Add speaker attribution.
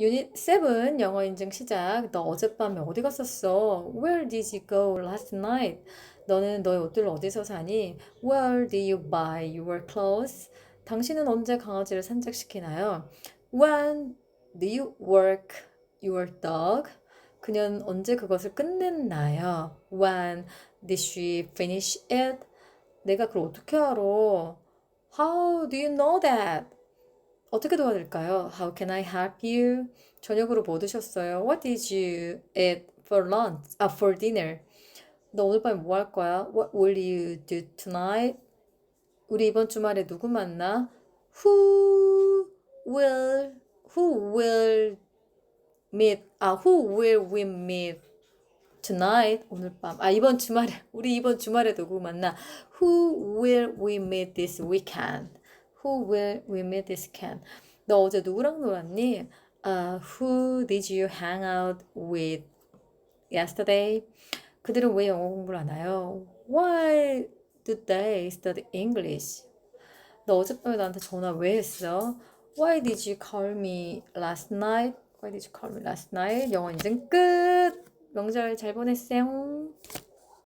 Speaker 1: 유닛 7 영어 인증 시작. 너 어젯밤에 어디 갔었어? Where did you go last night? 너는 너의 옷들을 어디서 사니? Where did you buy your clothes? 당신은 언제 강아지를 산책시키나요? When do you work your dog? 그녀는 언제 그것을 끝냈나요? When did she finish it? 내가 그걸 어떻게 알아? How do you know that? 어떻게 도와드릴까요? How can I help you? 저녁으로 뭐 드셨어요? What did you eat for lunch? 아, for dinner. 너 오늘 밤에 뭐 할 거야? What will you do tonight? 우리 이번 주말에 누구 만나? Who will who will meet? 아, who will we meet tonight? 오늘 밤. 아, 이번 주말에 우리 이번 주말에 누구 만나? Who will we meet this weekend? Who will we meet this weekend? 너 어제 누구랑 놀았니? 아, who did you hang out with yesterday? 그들은 왜 영어 공부를 하나요? Why do they study English? 너 어젯밤에 나한테 전화 왜 했어? Why did you call me last night? Why did you call me last night? 영어 인증 끝! 명절 잘 보냈어요.